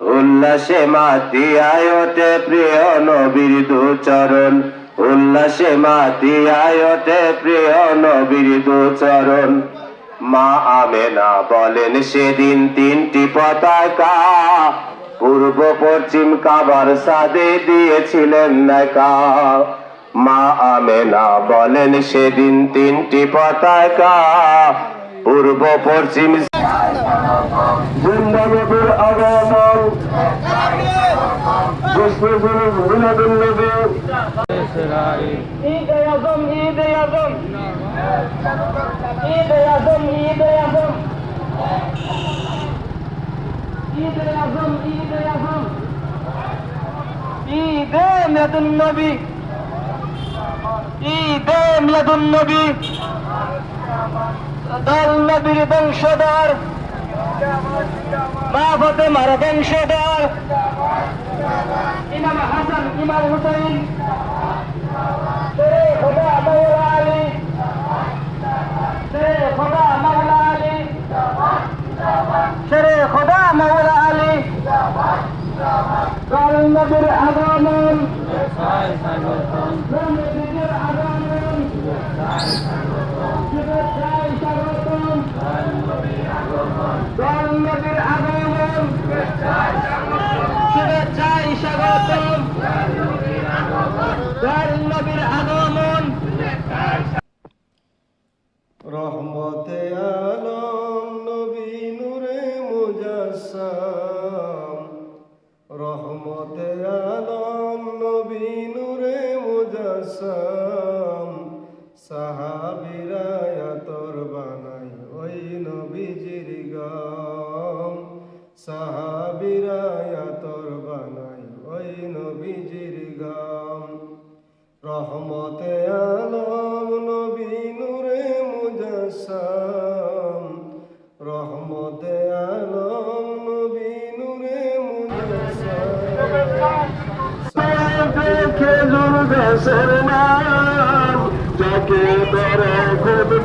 উল্লাসে মাতিয়ায় ওঠে প্রিয় নবীর দুচরণ। উল্লাসে মাতিয়ায় ওঠে প্রিয় নবীর দুচরণ। মা আমেনা বলেন, সেদিন তিনটি পতাকা পূর্ব, পশ্চিম কাবার সাদে দিয়েছিলেন নাকা মা আমেনা বলেন, সেদিন তিনটি পতাকা পূর্ব পশ্চিম জিন্দাবাদের আগমন বিশ্বজুড়ে মিলাদুল নবী ঈদ আজম ঈদ আজম ঈদ আজম ঈদ আজম ঈদ আজম ঈদ আজম ঈদ মিলাদুন নবী ঈদ মিলাদুন তার নবীর বংশধর। মা ফতেমার বংশধর। ইমাম হাসান ইমাম হুসাইন। শেরে খোদা মাওলা আলী। তার নবীর আগমন। জন্মদিন আগমন। শুভেচ্ছায় স্বাগতম জন্ম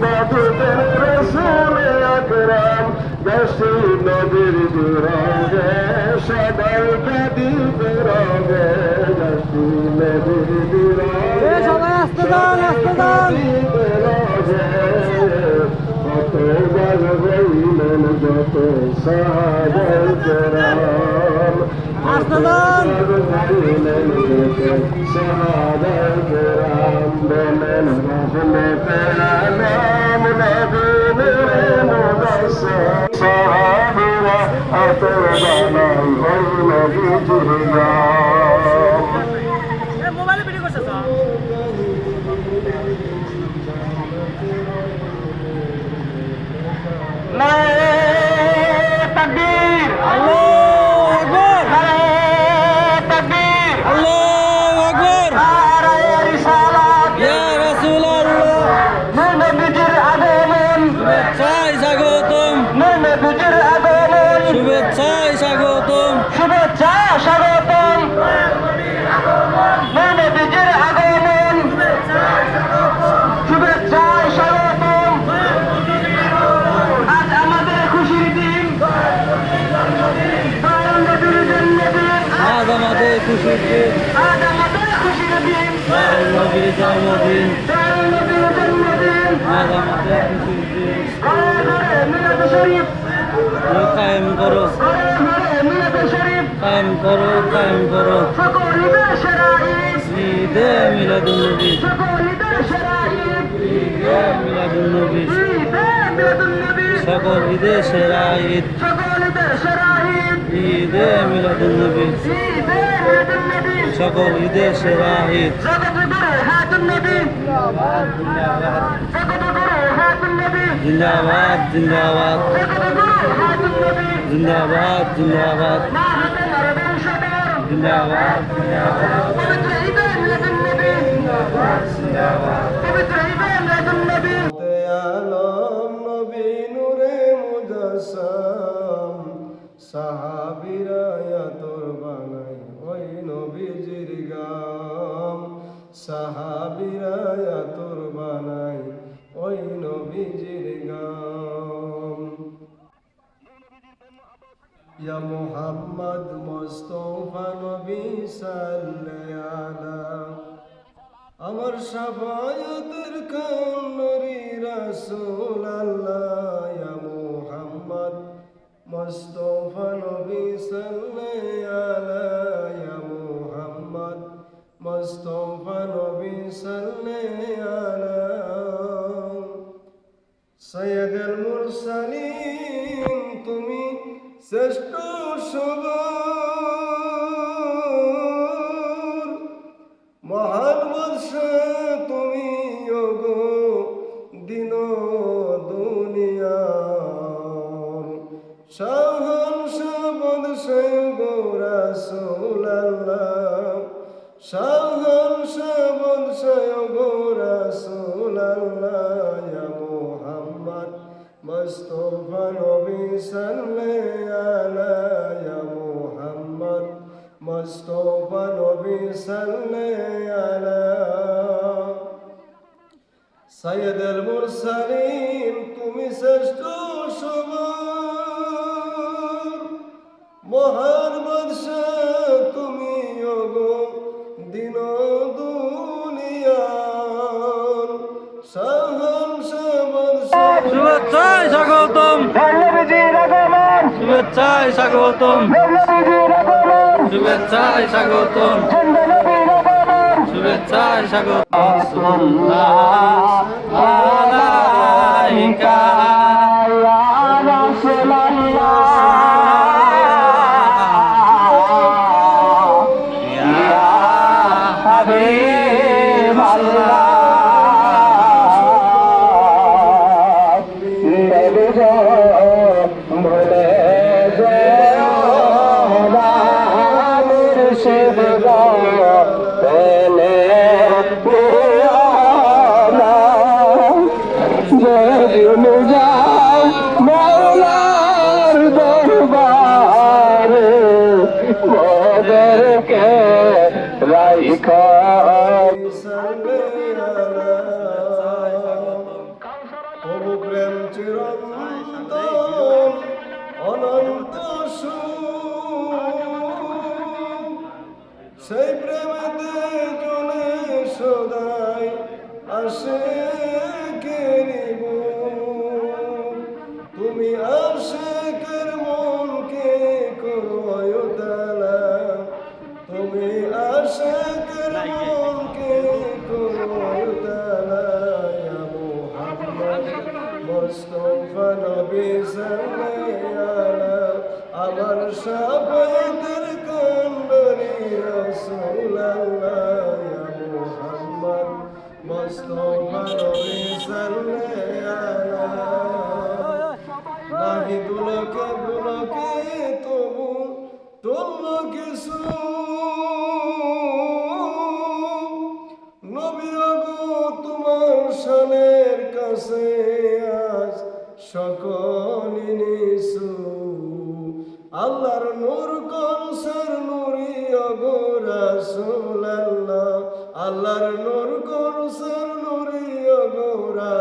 বাদুদের রসুল আকরাম গাছি নদীর দুরঙ্গে সবাই কাঁদিতে রঙে গাছি নদীর দুরঙ্গে সবাই আসতে দান আসতে দান কত বার হইলেন যত কেরাম আসতে দান হইলেন যত সাহাবাই কেরাম জন্মদিন। আজ আমাদের কায়েম করো। কায়েম করো কায়েম করো। ঈদ মিলাদুন নবী। ঈদ মিলাদুন নবী। সকল ঈদে সেরা ঈদ। ঈদ মিলাদুন নবী। সকল ঈদে সেরা ঈদ। জিন্দাবাদ জিন্দাবাদ জিন্দাবাদ জিন্দাবাদ জিন্দাবাদ জিন্দাবাদ সাফায়াতের কামরি রাসূল আল্লাহ ইয়া মুহাম্মদ মুস্তাফা নবী সাল্লাল্লাহু আলাইহি ইয়া মুহাম্মদ মুস্তাফা নবী সাল্লাল্লাহু আলাইহি মুরসালিন, তুমি শ্রেষ্ঠ সাইয়েদ আল মুরসালিম তুমি শ্রেষ্ঠ সবার মহান বাদশা তুমি অগো দিন দুনিয়ার। সাহান শুভেচ্ছায় স্বাগতম। শুভেচ্ছায় স্বাগতম। শুভেচ্ছায় স্বাগতম। চার সাগর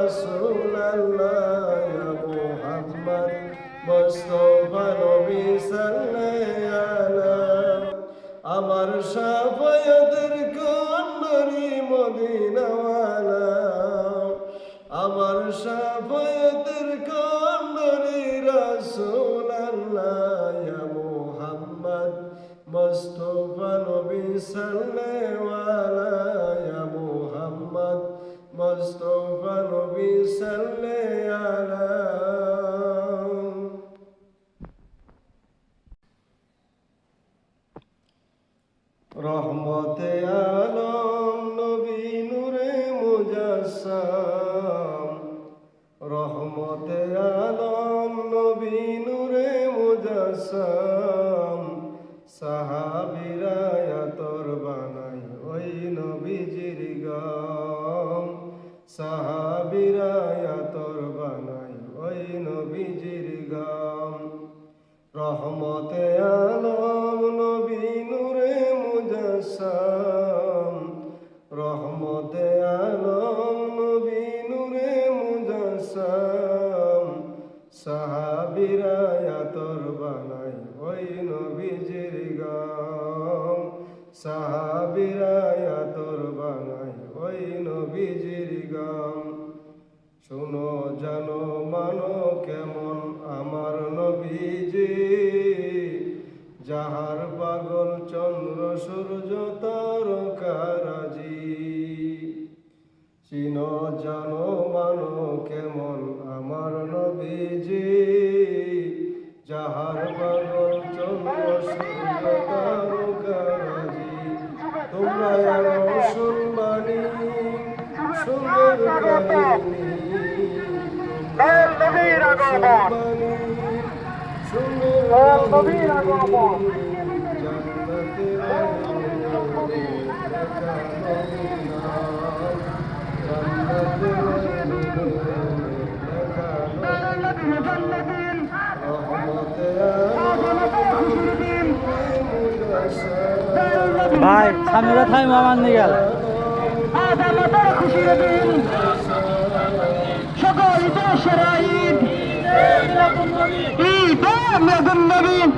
রসুল্লাহ রহমতে আলম নবী নূরে মুজাসাম বানাই ওই নবীজির গাম। সাহাবিরা বানাই ওই নবীজির গাম। রহমতে আলম ভাই স্বামী কথাই মামান নিয়ে গেল। খুশি দিন। محمد النبي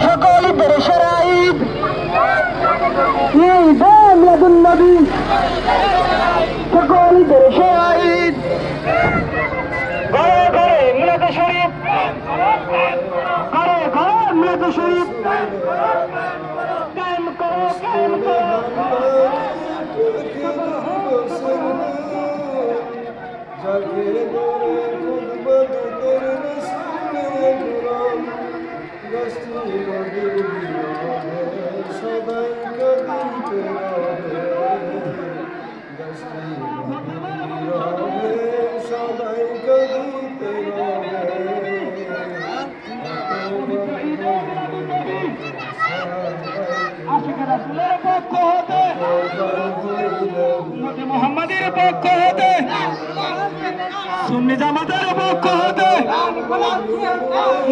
حقالي در شرايب يا محمد النبي حقالي در شرايب ঘরে ঘরে মিলাদ শরীফ ঘরে ঘরে মিলাদ শরীফ কায়েম করো কায়েম করো জাগে দরে খুদবদ দরে গুরু বস্তু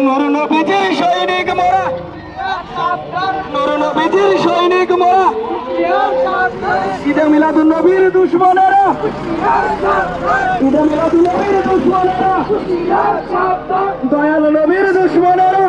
নরনবীজির সৈনিক মোরা। নরনবীজির সৈনিক মোরা। ঈদে মিলাদুল নবীর দুশ্মনেরা। ঈদে মিলাদুল নবীর দুশ্মনেরা। দয়াল নবীর দুশ্মনেরা।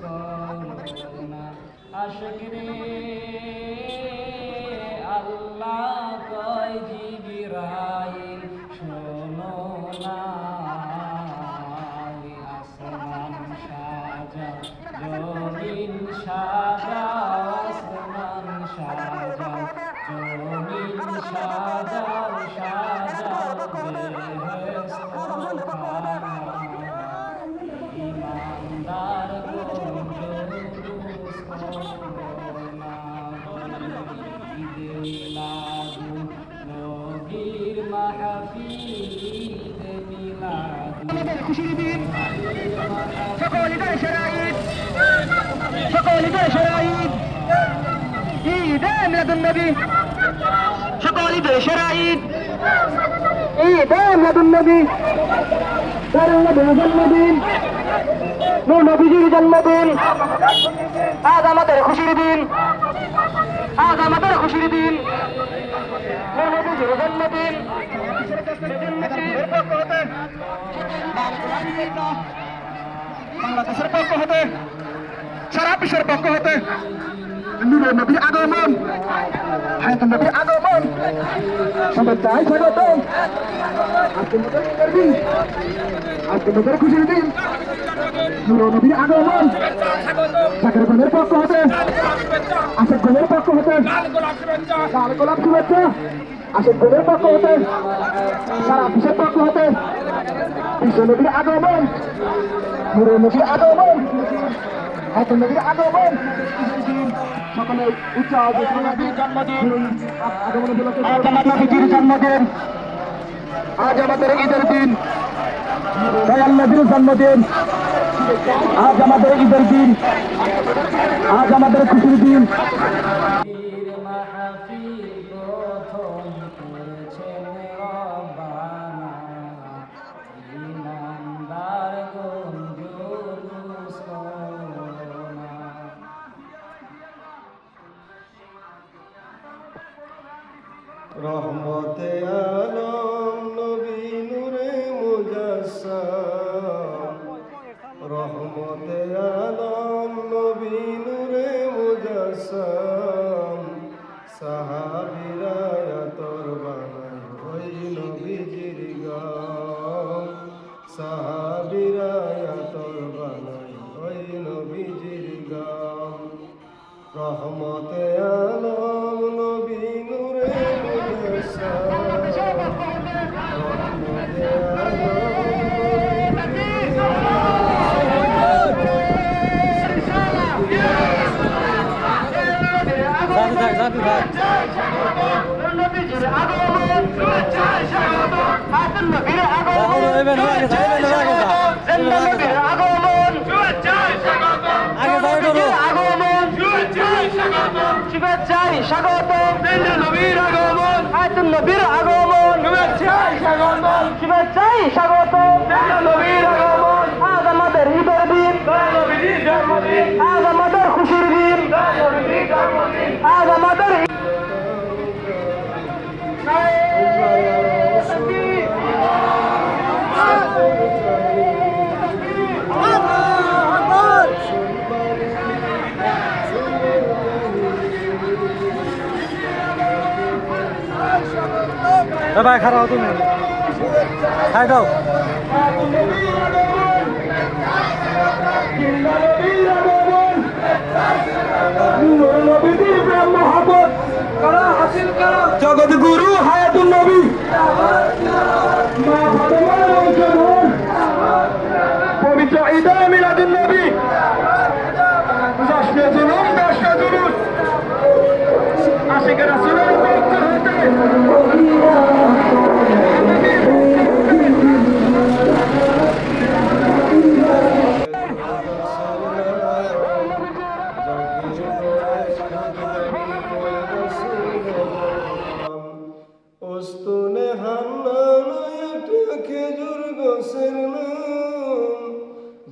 করো না ميلاد النبي حق عيد شرع عيد عيد ميلاد النبي دار النبي جلدين نور نبيজির জন্মদিন। আজ আমাদের খুশির দিন। আজ আমাদের খুশির দিন। নূর নবীজির জন্মদিন। বাংলাদেশের পক্ষ হতে, সারা বিশ্বের পক্ষ হতে নূর নবীর আগমন। হায়াতুল নবীর আগমন। শুভেচ্ছায় স্বাগতম আজকে নতুন ঈদের দিন আজকে নতুন খুশির দিন। নূর নবীর আগমন। জাকের গোলের পক্ষ হতে। আশেক গোলের পক্ষ হতে। লাল গোলাপ শুভেচ্ছা। আশেক গোলের পক্ষ হতে। সারা বিশ্বের পক্ষ হতে। বিশ্ব নবীর আগমন। নূর নবীর আগমন। হায়াতুল নবীর আগমন। সকলে উচ্চ জন্মদিন। আগমন উপলক্ষে আজ আমার নবীর জন্মদিন। আজ আমাদের ঈদের দিন। দয়াল নবীর জন্মদিন। আজ আমাদের ঈদের দিন। আজ আমাদের খুশির দিন। রহমতে আলম নবী নূরে মুজাসসাম। রহমতে আলম নবী নূরে মুজাসসাম। সাহাবীরা তোর বানাই ওই নবীজির গাম সাহাবীরা তোর বানাই ওই নবীজির গাম রহমতে আলম শুভেচ্ছায় স্বাগতম নবীর আগমন আয়তুল আগমন স্বাগতম নবীর আগমন ভাই খারাপ তুমি। খাই দাও। জগৎ গুরু হায়াতুল নবী। পবিত্র ঈদে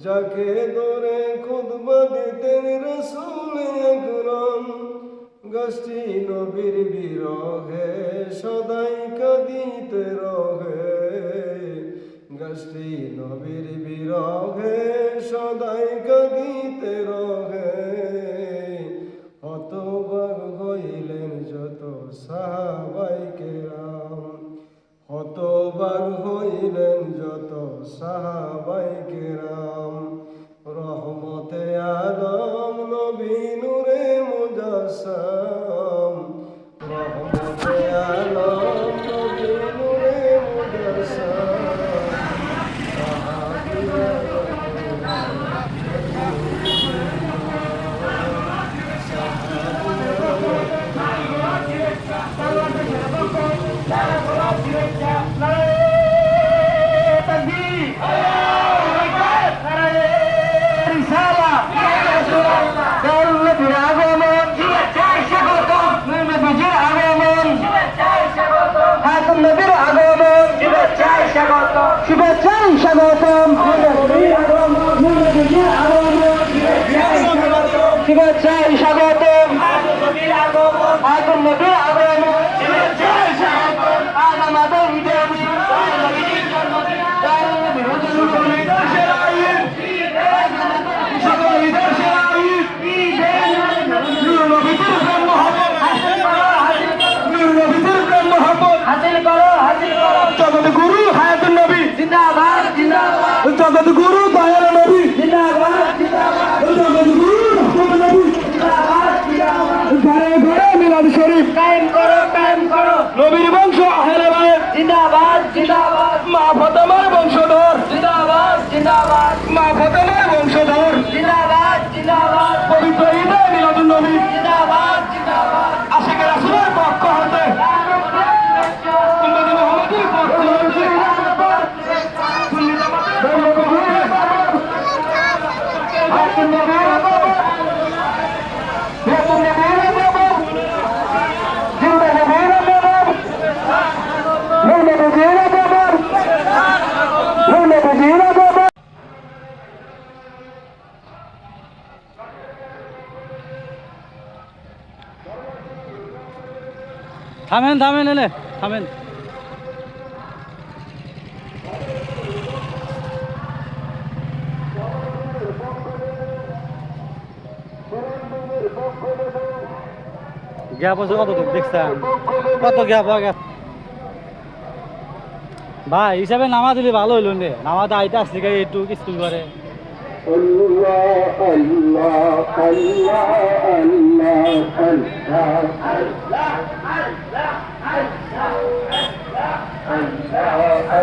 যাকে ধরে খুদবা দিতেন রসুল একরম গাছটি নবীর বিরহে সদাই কাঁদিতে রহে। গাছটি নবীর বিরহে জিন্দাবাদ। মা ফতেমার বংশধর। জিন্দাবাদ জিন্দাবাদ। পবিত্র ঈদে মিলাদুন নবী। জিন্দাবাদ জিন্দাবাদ আশিকের রাসূলের পক্ষ হতে উম্মতে মুহাম্মাদের পক্ষ হতে সুন্নি জামাতের পক্ষ হতে হায়াতুন নবীর আগমন হায়াতুন নবীর আগমন জিন্দা নবীর আগমন নূর নবীর আগমন নূর নবীর আগমন থামেন থামেন এলে, থামেন। গ্যাপ আছে কত দেখছেন? কত গ্যাপ হয়ে ভাই, হিসাবে নামা দিলে ভালো হইল নে। নামাতে আইতে আসছে গাড়ি একটু স্কুল করে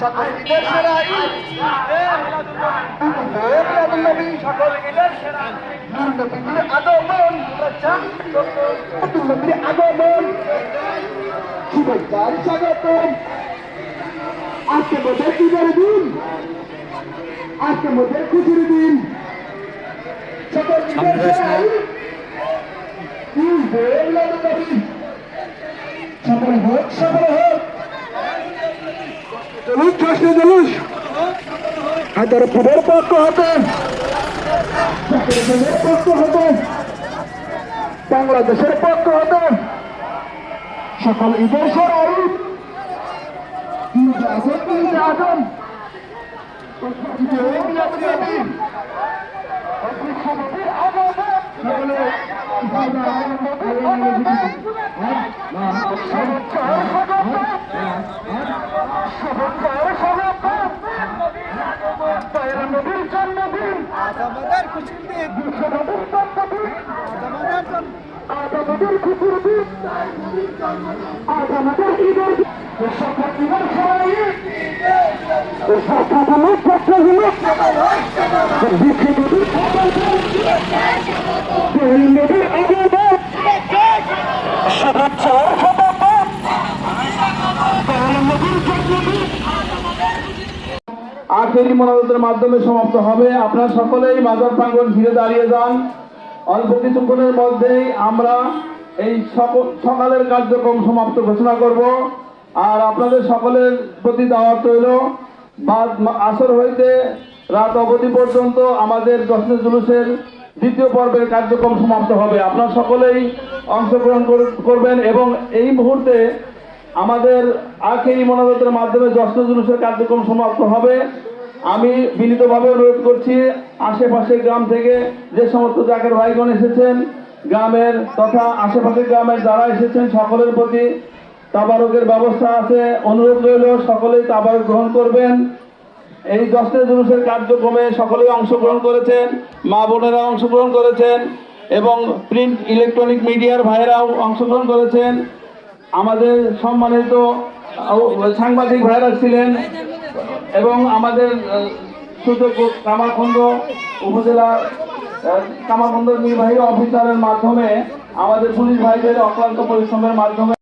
সকল ঈদের সেরা ঈদ নবী সকল ঈদের সেরা নবীর আগমন নবীর আগমন শুভেচ্ছার স্বাগতম আজকে মোদের ঈদের দিন আজকে মোদের খুশির দিন। সকল ঈদের সেরা ঈদ সকল হোক সকল হোক জলুস জলুস হাজার পূর্বের পক্ষ হতে। পক্ষ হতে। বাংলাদেশের পক্ষ হতে। সকল ঈদের সেরা আজম সকলে নবীর জন্মদিন আমাদের খুশির দিন নবীর জন্মদিন আজ আমাদের খুশির দিন। মাধ্যমে সমাপ্ত হবে। আপনারা সকলেই মাজার প্রাঙ্গণ ঘিরে দাঁড়িয়ে যান। অল্প কিছুক্ষণের মধ্যেই আমরা এই সক- সকালের কার্যক্রম সমাপ্ত ঘোষণা করব। আর আপনাদের সকলের প্রতি দাওয়াত রইল। আসর হইতে রাত অবধি পর্যন্ত আমাদের দশম জুলুসের দ্বিতীয় পর্বের কার্যক্রম সমাপ্ত হবে। আপনারা সকলেই অংশগ্রহণ করবেন এবং এই মুহূর্তে আমাদের আখেরি মনোনয়নের মাধ্যমে যশ্ন জুলুসের কার্যক্রম সমাপ্ত হবে। আমি বিনীতভাবে অনুরোধ করছি আশেপাশের গ্রাম থেকে যে সমস্ত জাকের ভাইগণ এসেছেন, গ্রামের তথা আশেপাশের গ্রামের যারা এসেছেন, সকলের প্রতি তাবারকের ব্যবস্থা আছে। অনুরোধ রইল, সকলেই তাবারক গ্রহণ করবেন। এই দশটা জুলুসের কার্যক্রমে সকলেই অংশগ্রহণ করেছেন, মা বোনেরা অংশগ্রহণ করেছেন এবং প্রিন্ট ইলেকট্রনিক মিডিয়ার ভাইয়েরাও অংশগ্রহণ করেছেন। আমাদের সম্মানিত সাংবাদিক ভাইরা ছিলেন এবং আমাদের সুযোগ সুযোগ্য কামারখন্দ উপজেলা কামাখন্দ নির্বাহী অফিসারের মাধ্যমে আমাদের পুলিশ ভাইদের অক্লান্ত পরিশ্রমের মাধ্যমে